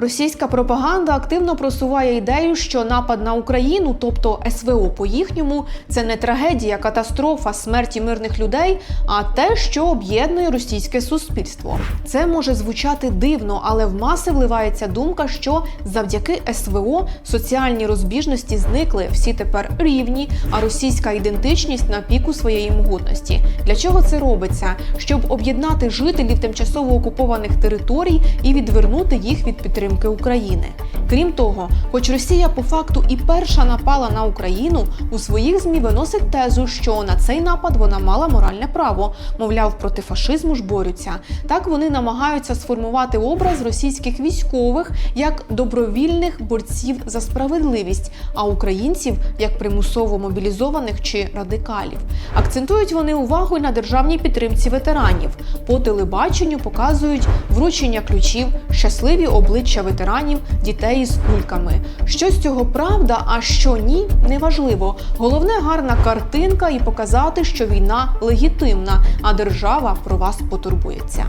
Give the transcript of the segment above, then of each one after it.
Російська пропаганда активно просуває ідею, що напад на Україну, тобто СВО по-їхньому, це не трагедія, катастрофа смерті мирних людей, а те, що об'єднує російське суспільство. Це може звучати дивно, але в маси вливається думка, що завдяки СВО соціальні розбіжності зникли, всі тепер рівні, а російська ідентичність на піку своєї могутності. Для чого це робиться? Щоб об'єднати жителів тимчасово окупованих територій і відвернути їх від підтримки України. Крім того, хоч Росія по факту і перша напала на Україну, у своїх змі виносить тезу, що на цей напад вона мала моральне право, мовляв, проти фашизму ж борються. Так вони намагаються сформувати образ російських військових як добровільних борців за справедливість, а українців як примусово мобілізованих чи радикалів. Акцентують вони увагу на державній підтримці ветеранів. По телебаченню показують вручення ключів, щасливі обличчя ветеранів, дітей із кульками. Що з цього правда, а що ні, неважливо. Головне гарна картинка і показати, що війна легітимна, а держава про вас потурбується.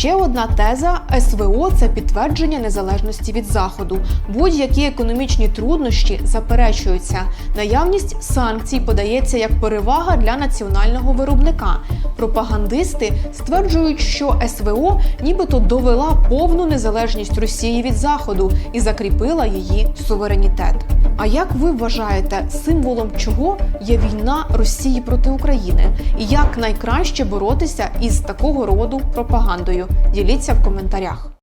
Ще одна теза СВО це підтвердження незалежності від заходу. Будь-які економічні труднощі заперечуються. Наявність санкцій подається як перевага для національного виробника. Пропагандисти стверджують, що СВО нібито довела повну незалежність Росії від заходу і закріпила її суверенітет. А як ви вважаєте, символом чого є війна Росії проти України? І як найкраще боротися із такого роду пропагандою? Діліться в коментарях.